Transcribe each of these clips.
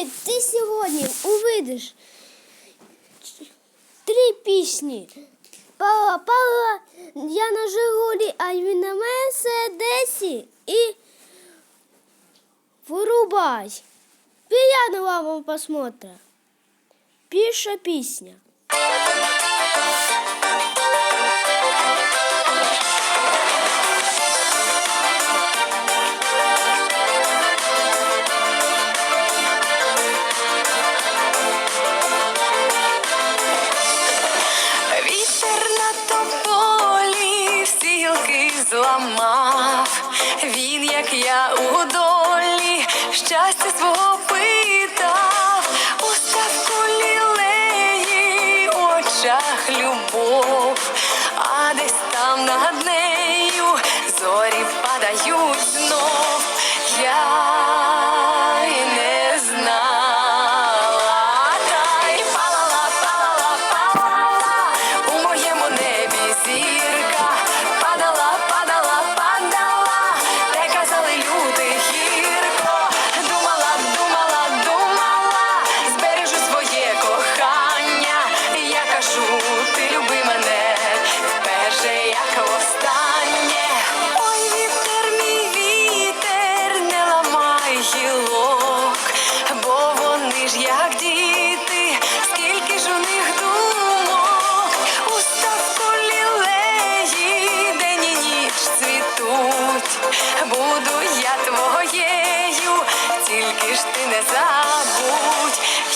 Привіт! Ти сьогодні увидиш три пісні. Пала Пала, я на Жигулі, а він на Мерседесі і Вырубай. Приятного вам просмотра. Пиша песня. Очах любов, а десь там над нею зорі падають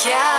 Yeah.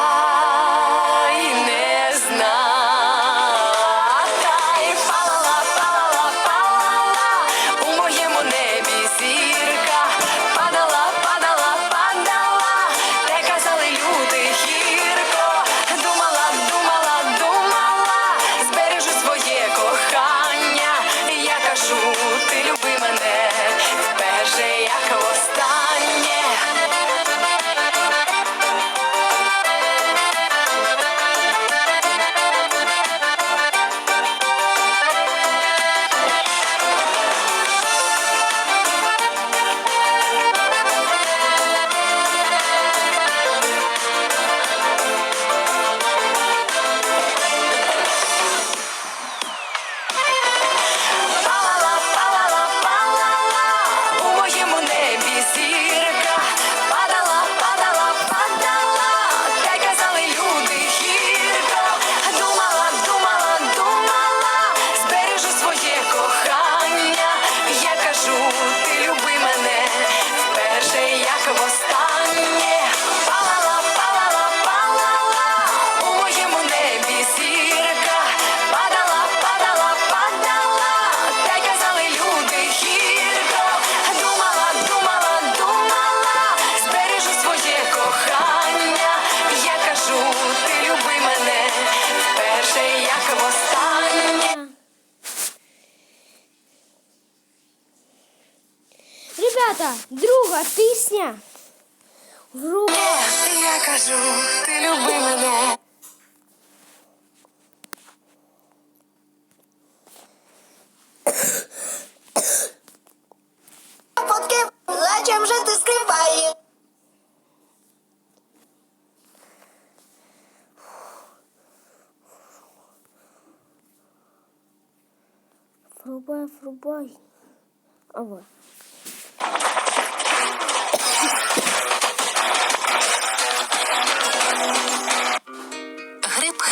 Друга пісня. Врубай. Я кажу, ти люби мене. Фотки, зачем же ты скрываешь? Врубай, врубай. А вот.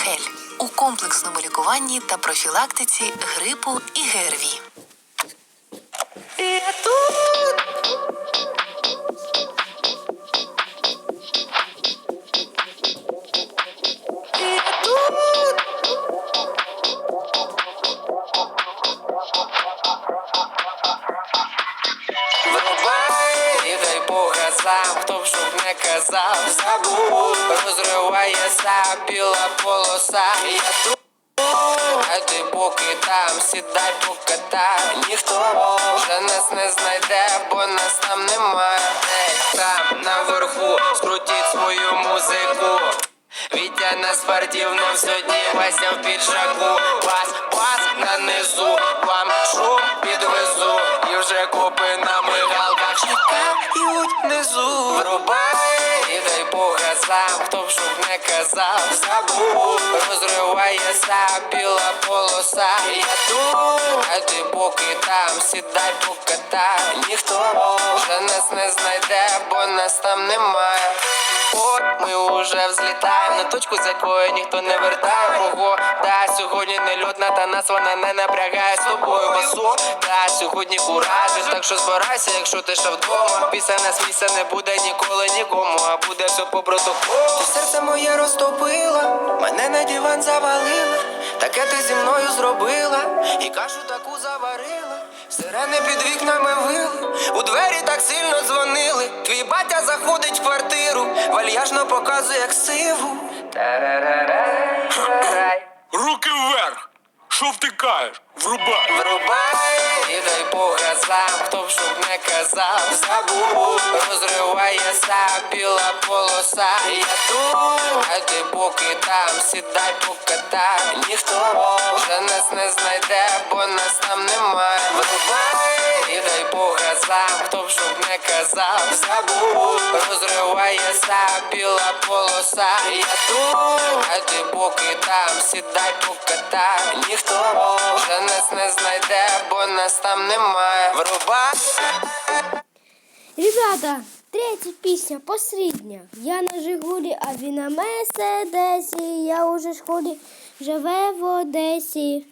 Грип Хель у комплексному лікуванні та профілактиці грипу і ГРВІ. Я тут. Сам, щоб не казав, забув, розривається біла полоса, я тут, а ти поки там, сідай покатай, ніхто вже нас не знайде, бо нас там немає, там наверху, скрутіть свою музику. Вітя на спортивному сьогодні Вася в піджаку Бас, бас на низу, вам шум підвезу І вже копи на мигалках чекають внизу Врубай, і дай Бога сам, хто б щоб не казав, забув, розривається біла полоса. Я тут, а ти поки там, сідай покатай. Ніхто вже нас не знайде, бо нас там немає. От ми уже взлітаємо на точку, з якої ніхто не вертає. Ого, та сьогодні не льотна, та нас вона не напрягає. З тобою басу Та сьогодні куражиш, так що збирайся, якщо ти ще вдома. Після нас місця не буде ніколи нікому, а буде все по протоколу. Серце моє розтопила, мене на диван завалила. Таке ти зі мною зробила, і кашу таку заварила Сирени під вікнами вили, у двері так сильно дзвонили. Твій батя заходить в квартиру, вальяжно показує як сиву. Тарарарарай. Що втикаєш? Врубай! Врубай і дай Бога газам, хто б щоб не казав, забув, сам біла полоса. Я тут, а ти поки там, сідай покатай. Ніхто вже нас не знайде, бо нас там немає. Врубай і дай по газам, хто б щоб не казав, забув, розривається біла полоса. Я тут, а ти поки там, сідай покатай. Ніхто вже нас не знайде, бо нас там немає. Врубай. Ребята, третя пісня, посередня. Я на Жигулі, а він на Мерседесі. Я уже школі живе в Одесі.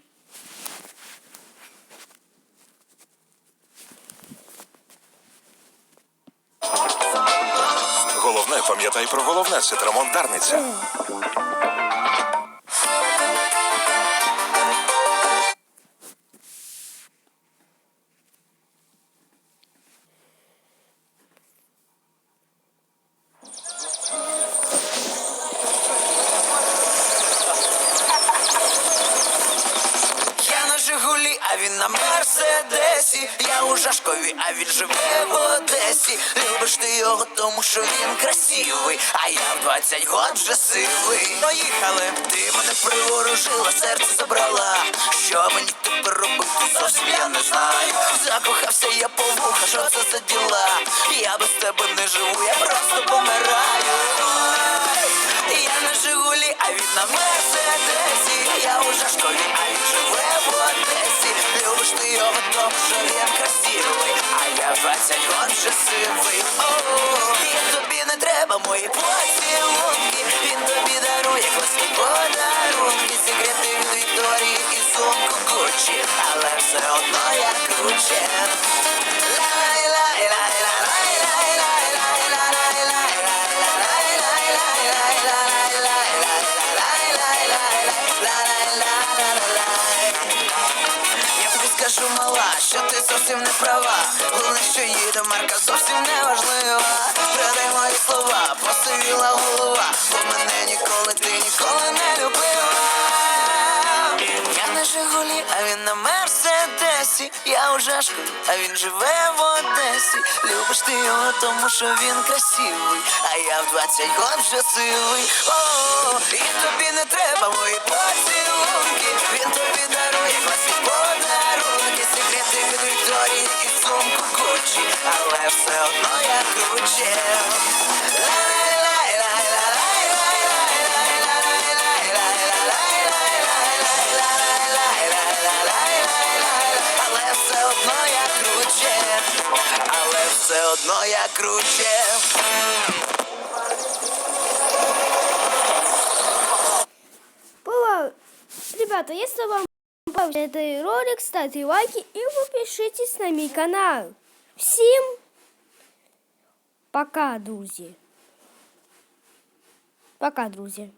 Головне, пам'ятай про головне, це Трамон Дарниця. Я на Жигулі, а він на Мерседесі. Я у Жашкові, а він живе в Любиш ти його, тому що він красивий. А я в 20 год вже сивий. Поїхали, ти мене приворожила, серце забрала. Що мені тепер робити? Зовсім я не знаю. Закохався я по вуха, що це за діла? Я без тебе не живу, я просто помираю. Я на Жигулі, а він на Мерседесі. Я у Жашкові, а він живе в Одесі. Любиш ти його, тому що він красивий. А я 20 год вже сивий. Їх тобі не треба мої поцілунки. Він тобі дарує класні подарунки. Секрети скажу, мала, що ти зовсім не права. Головне, що їде марка зовсім не важлива. Придай мої слова, посивіла голова, бо мене ніколи ти ніколи не любила. Я на Жигулі, а він на Мерседесі. Я у Жашкові, а він живе в Одесі. Любиш ти його, тому що він красивий. А я в 20 год вже сивий. О, і тобі не треба мої поцілунки. Він тобі дарує від Вікторії і сумку Гуччі. Але все одно я але все одно я круче. Было... Ребята, если вам понравился этот ролик, ставьте лайки и подпишитесь на мой канал. Всем пока, друзья. Пока, друзья.